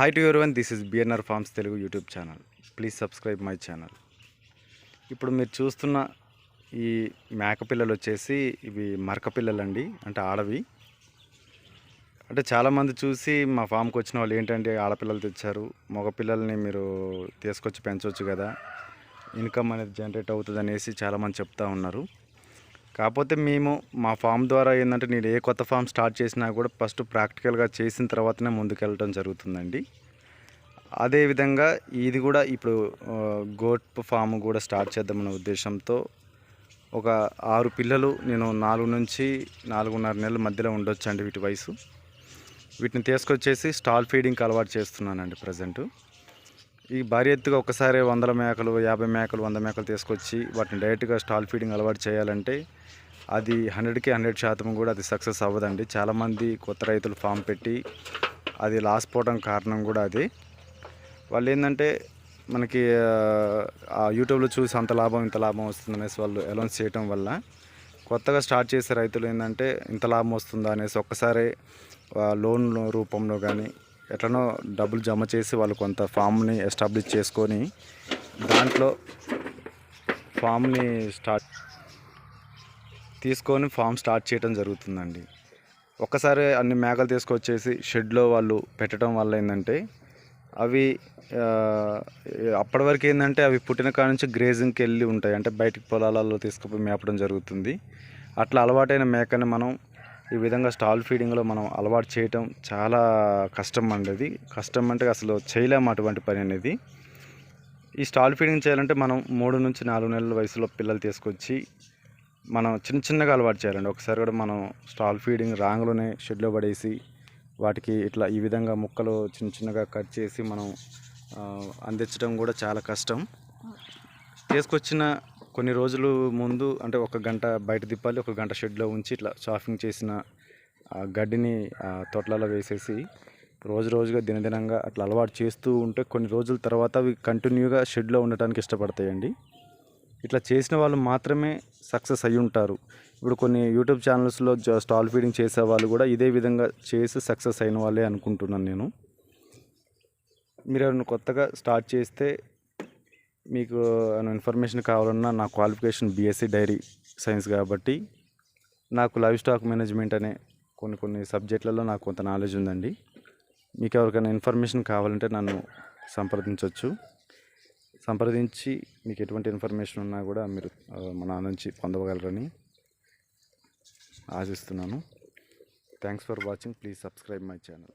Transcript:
Hi to one this is BNR farms Telugu YouTube channel please subscribe my channel ఇప్పుడు మీరు చూస్తున్న ఈ మేకపిల్లలు వచ్చేసి ఇవి మరకపిల్లలు అండి అంటే ఆడవి. అంటే చాలామంది చూసి మా ఫామ్కి వచ్చిన వాళ్ళు ఏంటంటే ఆడపిల్లలు తెచ్చారు మగ పిల్లల్ని మీరు తీసుకొచ్చి పెంచవచ్చు కదా. ఇన్కమ్ అనేది జనరేట్ అవుతుంది అనేసి చాలామంది చెప్తా ఉన్నారు. కాకపోతే మేము మా ఫామ్ ద్వారా ఏంటంటే నేను ఏ కొత్త ఫామ్ స్టార్ట్ చేసినా కూడా ఫస్ట్ ప్రాక్టికల్గా చేసిన తర్వాతనే ముందుకెళ్ళడం జరుగుతుందండి. అదేవిధంగా ఇది కూడా ఇప్పుడు గోట్ ఫామ్ కూడా స్టార్ట్ చేద్దామనే ఉద్దేశంతో ఒక ఆరు పిల్లలు నేను నాలుగు నుంచి నాలుగున్నర నెలల మధ్యలో ఉండొచ్చు అండి వీటి వయసు. వీటిని తీసుకొచ్చేసి స్టాల్ ఫీడింగ్కి అలవాటు చేస్తున్నానండి ప్రజెంటు. ఈ భారీ ఎత్తుగా ఒకసారి వందల మేకలు యాభై మేకలు వంద మేకలు తీసుకొచ్చి వాటిని డైరెక్ట్గా స్టాల్ ఫీడింగ్ అలవాటు చేయాలంటే అది హండ్రెడ్కి హండ్రెడ్ శాతం కూడా అది సక్సెస్ అవ్వదండి. చాలామంది కొత్త రైతులు ఫామ్ పెట్టి అది లాస్ పోవడం కారణం కూడా అది. వాళ్ళు ఏంటంటే మనకి ఆ, యూట్యూబ్లో చూసి అంత లాభం ఇంత లాభం వస్తుంది అనేసి వాళ్ళు అనౌన్స్ చేయటం వల్ల కొత్తగా స్టార్ట్ చేసే రైతులు ఏంటంటే ఇంత లాభం వస్తుందా అనేసి ఒక్కసారి లోన్ రూపంలో కానీ ఎట్లనో డబ్బులు జమ చేసి వాళ్ళు కొంత ఫామ్ని ఎస్టాబ్లిష్ చేసుకొని దాంట్లో ఫామ్ని స్టార్ట్ తీసుకొని ఫామ్ స్టార్ట్ చేయడం జరుగుతుందండి. ఒక్కసారి అన్ని మేకలు తీసుకొచ్చేసి షెడ్లో వాళ్ళు పెట్టడం వల్ల ఏంటంటే అవి అప్పటి వరకు ఏంటంటే అవి పుట్టిన కాడ నుంచి గ్రేజింగ్కి వెళ్ళి ఉంటాయి. అంటే బయటికి పొలాలలో తీసుకుపోయి మేపడం జరుగుతుంది. అట్లా అలవాటైన మేకని మనం ఈ విధంగా స్టాల్ ఫీడింగ్లో మనం అలవాటు చేయటం చాలా కష్టం అండి అది. కష్టం అంటే అసలు చేయలేము అటువంటి పని అనేది. ఈ స్టాల్ ఫీడింగ్ చేయాలంటే మనం మూడు నుంచి నాలుగు నెలల వయసులో పిల్లలు తీసుకొచ్చి మనం చిన్న చిన్నగా అలవాటు చేయాలండి. ఒకసారి కూడా మనం స్టాల్ ఫీడింగ్ రాంగ్లోనే షెడ్లో పడేసి వాటికి ఇట్లా ఈ విధంగా ముక్కలు చిన్న చిన్నగా కట్ చేసి మనం అందించడం కూడా చాలా కష్టం. తీసుకొచ్చిన కొన్ని రోజులు ముందు అంటే ఒక గంట బయట తిప్పాలి ఒక గంట షెడ్లో ఉంచి ఇట్లా షాఫింగ్ చేసిన గడ్డిని తొట్లలో వేసేసి రోజు రోజుగా దినదినంగా అట్లా అలవాటు చేస్తూ ఉంటే కొన్ని రోజుల తర్వాత అవి కంటిన్యూగా షెడ్లో ఉండటానికి ఇష్టపడతాయండి. ఇట్లా చేసిన వాళ్ళు మాత్రమే సక్సెస్ అయ్యి ఉంటారు. ఇప్పుడు కొన్ని యూట్యూబ్ ఛానల్స్లో స్టాల్ ఫీడింగ్ చేసే వాళ్ళు కూడా ఇదే విధంగా చేసి సక్సెస్ అయిన వాళ్ళే అనుకుంటున్నాను నేను. మీరు ఏమైనా కొత్తగా స్టార్ట్ చేస్తే మీకు ఇన్ఫర్మేషన్ కావాలన్నా నా క్వాలిఫికేషన్ బీఎస్సీ డైరీ సైన్స్ కాబట్టి నాకు లైవ్ స్టాక్ మేనేజ్మెంట్ అనే కొన్ని కొన్ని సబ్జెక్టులలో నాకు కొంత నాలెడ్జ్ ఉందండి. మీకు ఎవరికైనా ఇన్ఫర్మేషన్ కావాలంటే నన్ను సంప్రదించవచ్చు సంప్రదించి మీకు ఎటువంటి ఇన్ఫర్మేషన్ ఉన్నా కూడా మీరు మన నా నుంచి పొందగలరని ఆశిస్తున్నాను. Thanks for watching. Please subscribe my channel.